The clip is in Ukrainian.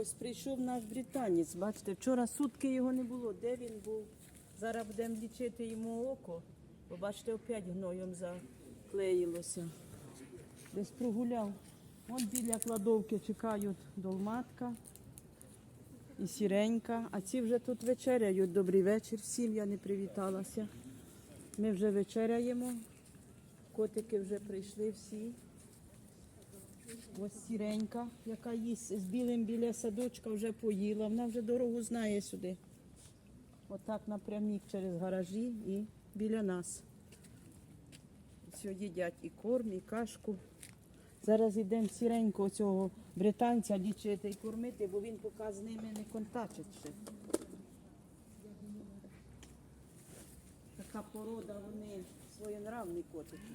Ось прийшов наш британець. Бачите, вчора сутки його не було. Де він був? Зараз будемо лічити йому око. Бо бачите, опять гноєм заклеїлося. Десь прогуляв. Вон біля кладовки чекають долматка і сіренька. А ці вже тут вечеряють. Добрий вечір всім, я не привіталася. Ми вже вечеряємо. Котики вже прийшли всі. Ось сіренька, яка їсть з білим біля садочка, вже поїла. Вона вже дорогу знає сюди. Отак напрямік через гаражі і біля нас. Все їдять і корм, і кашку. Зараз йдемо сіренько цього британця лічити і кормити, бо він поки з ними не контачить ще. Така порода, вони своєнравні котики.